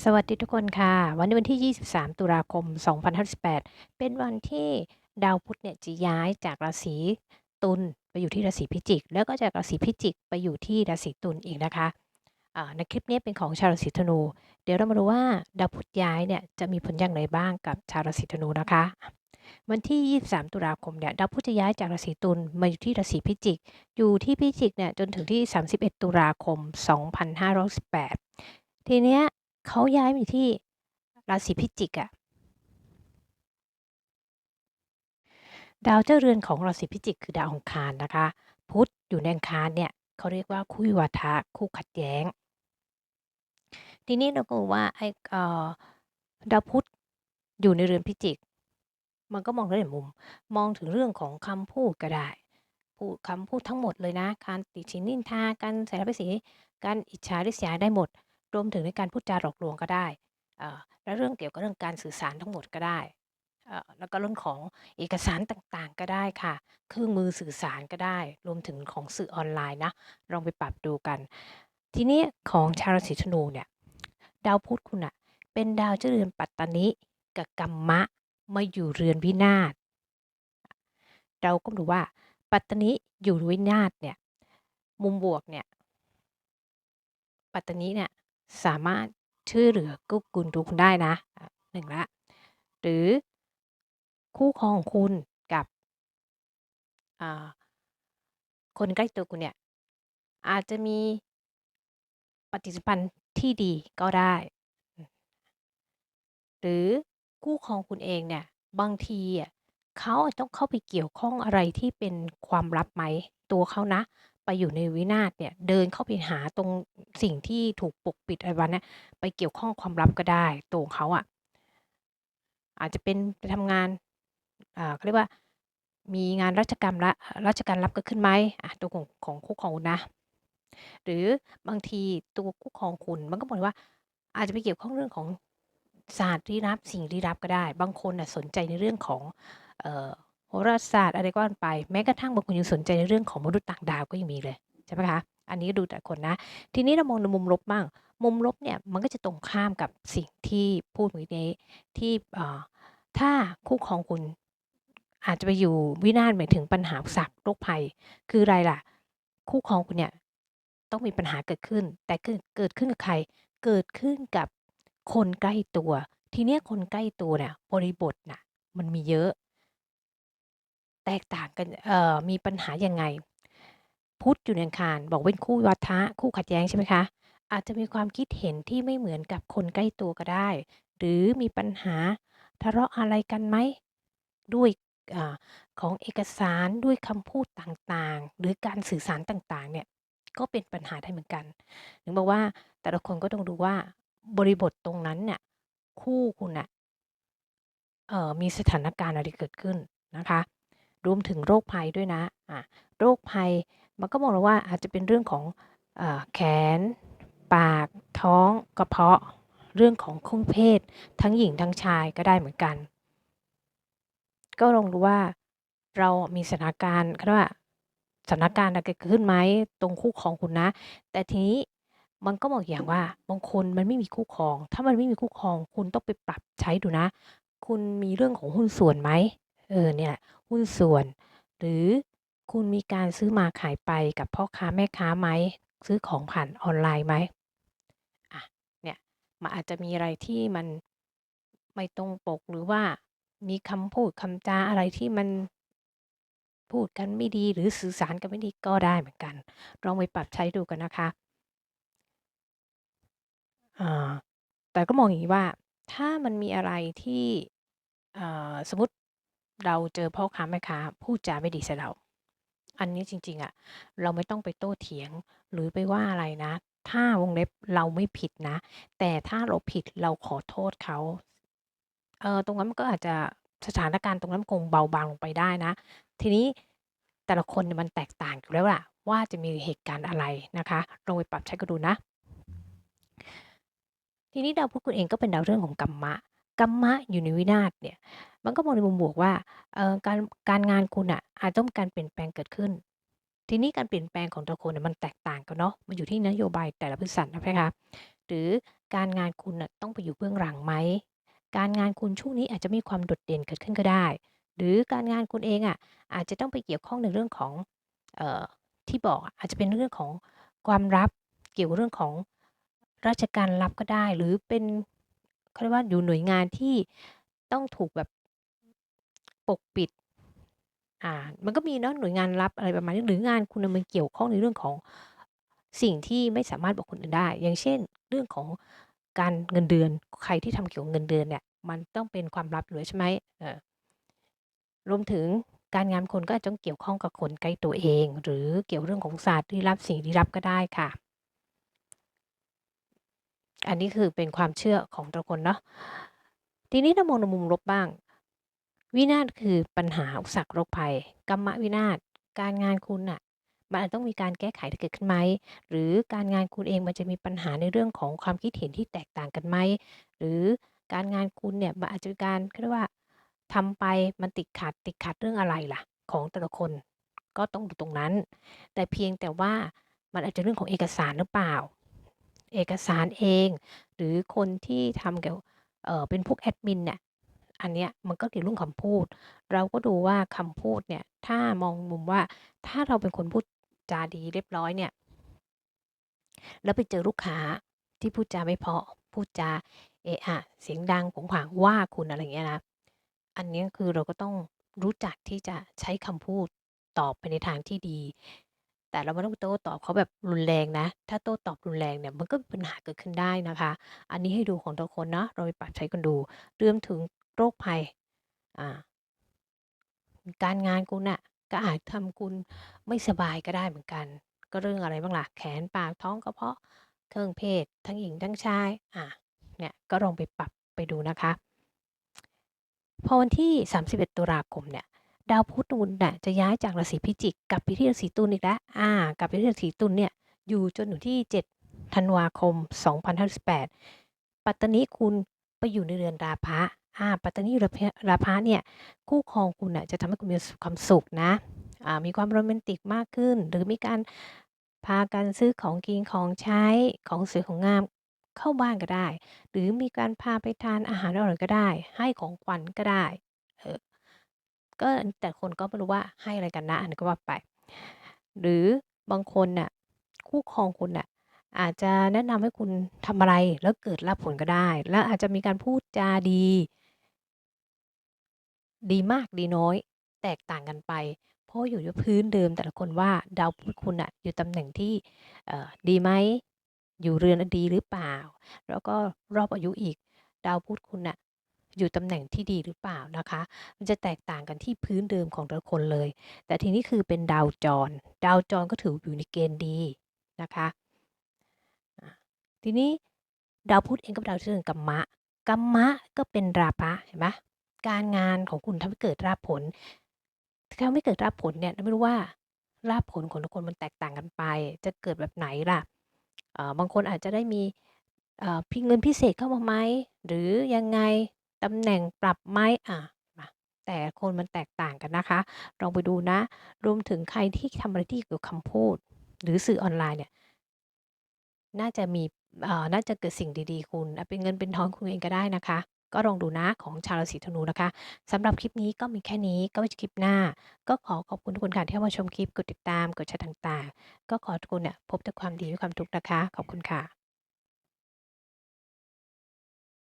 สวัสดีทุกคนค่ะ วันนี้วันที่ 23 ตุลาคม 2518 เป็นวันที่ดาวพุธเนี่ยจะย้ายจากราศีตุลไปอยู่ที่ราศีพิจิก แล้วก็จากราศีพิจิกไปอยู่ที่ราศีตุลอีกนะคะในคลิปนี้เป็นของชาวราศีธนู เดี๋ยวเรามาดูว่าดาวพุธย้ายเนี่ยจะมีผลอย่างไรบ้างกับชาวราศีธนูนะคะ วันที่ 23 ตุลาคมเนี่ยดาวพุธจะย้ายจากราศีตุลมาอยู่ที่ราศีพิจิก อยู่ที่พิจิกเนี่ยจนถึงที่ 31 ตุลาคม 2518 ทีเนี้ย เขาย้ายมาที่ราศีพิจิกอะดาวเจ้าเรือนของราศีพิจิกคือดาวองคารนะคะ พุธอยู่ในองคารเนี่ยเขาเรียกว่าคู่วิวาทะคู่ขัดแย้ง ทีนี้เราก็ว่าไอ้ดาวพุธอยู่ในเรือนพิจิก มันก็มองได้หลายมุม มองถึงเรื่องของคำพูดก็ได้พูดคำพูดทั้งหมดเลยนะ การติชินนินทาการใส่ร้ายป้ายสีการอิจฉาริษยาได้หมด รวมถึงในการพูดจาหลอกลวงก็ได้และเรื่องเกี่ยวกับเรื่องการสื่อสารทั้งหมดก็ได้ แล้วก็เรื่องของเอกสารต่างๆก็ได้ค่ะ เครื่องมือสื่อสารก็ได้ รวมถึงของสื่อออนไลน์นะ ลองไปปรับดูกัน ทีนี้ของชาวราศีธนูเนี่ย ดาวพุธคุณอะเป็นดาวเจรือนปัตตานิกับกัมมะมาอยู่เรือนวินาศ เราก็ดูว่าปัตตานิอยู่วินาศเนี่ย มุมบวกเนี่ย ปัตตานิเนี่ย สามารถช่วยเหลือกู้กุลทุกคนได้นะหนึ่งละหรือคู่ครองคุณกับคนใกล้ตัวคุณเนี่ยอาจจะมีปฏิสัมพันธ์ที่ดีก็ได้ หรือคู่ครองคุณเองเนี่ยบางทีอะเขาต้องเข้าไปเกี่ยวข้องอะไรที่เป็นความลับไหมตัวเขานะ ไปอยู่ในวินาศเนี่ย เดินเข้าไปหาตรงสิ่งที่ถูกปกปิดอะไรวะเนี่ยไปเกี่ยวข้องความลับก็ได้ ตัวของเขาอะ อาจจะเป็นไปทำงานอ่าเขาเรียกว่า มีงานราชกรรละราชการรับกิดขึ้นไหมอะตัวของของคู่ครองคุณนะ หรือบางทีตัวคู่ครองคุณมันก็บอกว่า อาจจะไปเกี่ยวข้องเรื่องของศาสตร์ลี้ลับสิ่งลี้ลับก็ได้ บางคนน่ะสนใจในเรื่องของเอ่อ โหราศาสตร์อะไรก็ว่าไป แม้กระทั่งบางคนยังสนใจในเรื่องของมนุษย์ต่างดาวก็ยังมีเลยใช่ไหมคะ อันนี้ดูแต่คนนะ ทีนี้เรามองในมุมลบบ้าง มุมลบเนี่ยมันก็จะตรงข้ามกับสิ่งที่พูดเมื่อกี้นี้ที่ถ้าคู่ครองคุณอาจจะไปอยู่วินาศหมายถึงปัญหาอุปสรรคโรคภัย คืออะไรล่ะ คู่ครองคุณเนี่ยต้องมีปัญหาเกิดขึ้น แต่เกิดเกิดขึ้นกับใคร เกิดขึ้นกับคนใกล้ตัว ทีเนี้ยคนใกล้ตัวเนี่ยบริบทน่ะมันมีเยอะ แตกต่างกัน เอ่อ มีปัญหายังไง พุธอยู่ในอังคาร บอกเป็นคู่วัฏะคู่ขัดแย้ง ใช่ไหมคะ อาจจะมีความคิดเห็นที่ไม่เหมือนกับคนใกล้ตัวก็ได้ หรือมีปัญหาทะเลาะอะไรกันไหม ด้วยอาของเอกสาร ด้วยคำพูดต่าง ๆ หรือการสื่อสารต่าง ๆ เนี่ย ก็เป็นปัญหาได้เหมือนกัน ถึงบอกว่า แต่ละคนก็ต้องดูว่า บริบทตรงนั้นเนี่ย คู่คุณน่ะ เอ่อ มีสถานการณ์อะไรเกิดขึ้นนะคะ รวมถึงโรคภัยด้วยนะอะโรคภัยมันก็มองว่าอาจจะเป็นเรื่องของอแขน ปาก ท้องกระเพาะ เรื่องของครื่องเพศ ทั้งหญิงทั้งชายก็ได้เหมือนกัน ก็ลองดูว่าเรามีสถานการณ์เขาว่าสถานการณ์อะไรเกิดขึ้นไหมตรงคู่ครองคุณนะ แต่ทีนี้มันก็บอกอย่างว่าบางคนมันไม่มีคู่ครอง ถ้ามันไม่มีคู่ครอง คุณต้องไปปรับใช้ดูนะ คุณมีเรื่องของหุ้นส่วนไหม เออเนี่ยแหละหุ้นส่วน หรือคุณมีการซื้อมาขายไปกับพ่อค้าแม่ค้าไหมซื้อของผ่านออนไลน์ไหมอะเนี่ยมันอาจจะมีอะไรที่มันไม่ตรงปกหรือว่ามีคำพูดคำจาอะไรที่มันพูดกันไม่ดีหรือสื่อสารกันไม่ดีก็ได้เหมือนกัน ลองไปปรับใช้ดูกันนะคะอ่าแต่ก็มองอย่างนี้ว่าถ้ามันมีอะไรที่อ่าสมมติ เราเจอพ่อค้าแม่ค้าพูดจาไม่ดีใส่เรา อันนี้จริง ๆอะเราไม่ต้องไปโต้เถียงหรือไปว่าอะไรนะ ถ้าวงเล็บเราไม่ผิดนะ แต่ถ้าเราผิดเราขอโทษเขาเออตรงนั้นมันก็อาจจะสถานการณ์ตรงนั้นคงเบาบางลงไปได้นะ ทีนี้แต่ละคนมันแตกต่างอยู่แล้วล่ะ ว่าจะมีเหตุการณ์อะไรนะคะลองไปปรับใช้กันดูนะ ทีนี้ดาวพุธคุณเองก็เป็นดาวเรื่องของกัมมะกัมมะอยู่ในวินาศเนี่ย มันก็มองในมุมบวกว่า เอ่อ การ การงานคุณอะอาจต้องมีการเปลี่ยนแปลงเกิดขึ้น ทีนี้การเปลี่ยนแปลงของแต่ละคนเนี่ยมันแตกต่างกันเนาะ มันอยู่ที่นโยบายแต่ละบริษัทนะพี่คะหหรือการงานคุณน่ะต้องไปอยู่เบื้องหลังไหม การงานคุณช่วงนี้อาจจะมีความโดดเด่นเกิดขึ้นก็ได้ หรือการงานคุณเองอะอาจจะต้องไปเกี่ยวข้องในเรื่องของ เอ่อ ที่บอกอะอาจจะเป็นเรื่องของความลับ เกี่ยวกับเรื่องของราชการลับก็ได้ หรือเป็น เขาเรียกว่า อยู่หน่วยงานที่ต้องถูกแบบ ปกปิด อ่า มันก็มีเนาะหน่วยงานลับอะไรประมาณนี้หรืองานคุณน่ะมันเกี่ยวข้องในเรื่องของสิ่งที่ไม่สามารถบอกคนอื่นได้ อย่างเช่น เรื่องของการเงินเดือน ใครที่ทำเกี่ยวกับเงินเดือนเนี่ย มันต้องเป็นความลับอยู่แล้วใช่ไหมเออ รวมถึงการงานคนก็อาจจะต้องเกี่ยวข้องกับคนใกล้ตัวเอง หรือเกี่ยวเรื่องของศาสตร์ลี้ลับสิ่งลี้ลับก็ได้ค่ะ อันนี้คือเป็นความเชื่อของแต่ละคนเนาะ ทีนี้ถ้ามองในมุมลบบ้าง วินาศคือปัญหาอุปสรรคโรคภัย กรรมวินาศการงานคุณน่ะมันอาจต้องมีการแก้ไขที่เกิดขึ้นไหม หรือการงานคุณเองมันจะมีปัญหาในเรื่องของความคิดเห็นที่แตกต่างกันไหม หรือการงานคุณเนี่ยมันอาจจะมีการเรียกว่าทำไปมันติดขัดติดขัดเรื่องอะไรล่ะ ของแต่ละคน ก็ต้องดูตรงนั้น แต่เพียงแต่ว่ามันอาจจะเรื่องของเอกสารหรือเปล่า เอกสารเอง หรือคนที่ทำเกี่ยวเออเป็นพวกแอดมินเนี่ย อันเนี้ยมันก็เกี่ยวเรื่องคำพูด เราก็ดูว่าคำพูดเนี่ย ถ้ามองมุมว่าถ้าเราเป็นคนพูดจาดีเรียบร้อยเนี่ย แล้วไปเจอลูกค้าที่พูดจาไม่เพราะพูดจาเอะอะเสียงดังผงผางว่าคุณอะไรเงี้ยนะอันเนี้ยคือเราก็ต้องรู้จักที่จะใช้คำพูดตอบไปในทางที่ดี แต่เราไม่ต้องโต้ตอบเขาแบบรุนแรงนะ ถ้าโต้ตอบรุนแรงเนี่ยมันก็มีปัญหาเกิดขึ้นได้นะคะ อันนี้ให้ดูของแต่ละคนเนาะเราไปปรับใช้กันดูรวมถึง โรคภัยอ่าการงานคุณน่ะก็อาจทำคุณไม่สบายก็ได้เหมือนกัน ก็เรื่องอะไรบ้างล่ะแขนปากท้องกระเพาะเครื่องเพศ ทั้งหญิงทั้งชายอ่าเนี่ยก็ลองไปปรับไปดูนะคะ พอวันที่ 31 ตุลาคมเนี่ยดาวพุธคุณน่ะจะย้ายจากราศีพิจิกกลับไปที่ราศีตุลอีกแล้วอ่ากลับไปที่ราศีตุลเนี่ยอยู่จนถึงที่ 7 ธันวาคม 2518 ปัตตานิคุณไปอยู่ในเรือนราพะ อ่า ปัตตนิราพะราพะเนี่ย คู่ครองคุณน่ะจะทำให้คุณมีความสุขนะ อ่า มีความโรแมนติกมากขึ้น หรือมีการพากันซื้อของกิน ของใช้ ของสวยของงามเข้าบ้านก็ได้ หรือมีการพาไปทานอาหารอร่อยก็ได้ ให้ของขวัญก็ได้ เออ ก็ แต่คนก็ไม่รู้ว่าให้อะไรกันนะ อันนี้ก็ว่าไป หรือบางคนน่ะ คู่ครองคุณน่ะ อาจจะแนะนำให้คุณทำอะไร แล้วเกิดรับผลก็ได้ แล้วอาจจะมีการพูดจาดี ดีมากดีน้อย แตกต่างกันไป เพราะอยู่ที่พื้นเดิมแต่ละคนว่าดาวพุธคุณน่ะอยู่ตำแหน่งที่ดีไหมอยู่เรือนดีหรือเปล่า แล้วก็รอบอายุอีก ดาวพุธคุณน่ะอยู่ตำแหน่งที่ดีหรือเปล่านะคะ มันจะแตกต่างกันที่พื้นเดิมของแต่ละคนเลย แต่ทีนี้คือเป็นดาวจร ดาวจรก็ถืออยู่ในเกณฑ์ดีนะคะทีนี้ดาวพุธเองก็เป็นดาวที่เรือนกัมมะกัมมะก็เป็นราพะเห็นไหม การงานของคุณทำให้เกิดลาภผล ถ้าไม่เกิดลาภผลเนี่ยเราไม่รู้ว่าลาภผลของทุกคนมันแตกต่างกันไป จะเกิดแบบไหนล่ะบางคนอาจจะได้มีพิเงินพิเศษเข้ามาไหมหรือยังไงตำแหน่งปรับไหมอ่ามาแต่คนมันแตกต่างกันนะคะลองไปดูนะ รวมถึงใครที่ทำอะไรที่เกี่ยวกับคำพูด หรือสื่อออนไลน์เนี่ย น่าจะมีน่าจะเกิดสิ่งดีๆ คุณเป็นเงินเป็นทองคุณเองก็ได้นะคะ ก็ลองดูนะของชาวราศีธนูนะคะสำหรับคลิปนี้ก็มีแค่นี้ก็ไว้คลิปหน้า ก็ขอขอบคุณทุกคนค่ะที่มาชมคลิปกดติดตามกดแชร์ต่างๆ ก็ขอทุกคนเนี่ยพบแต่ความดีและความทุกข์นะคะ ขอบคุณค่ะ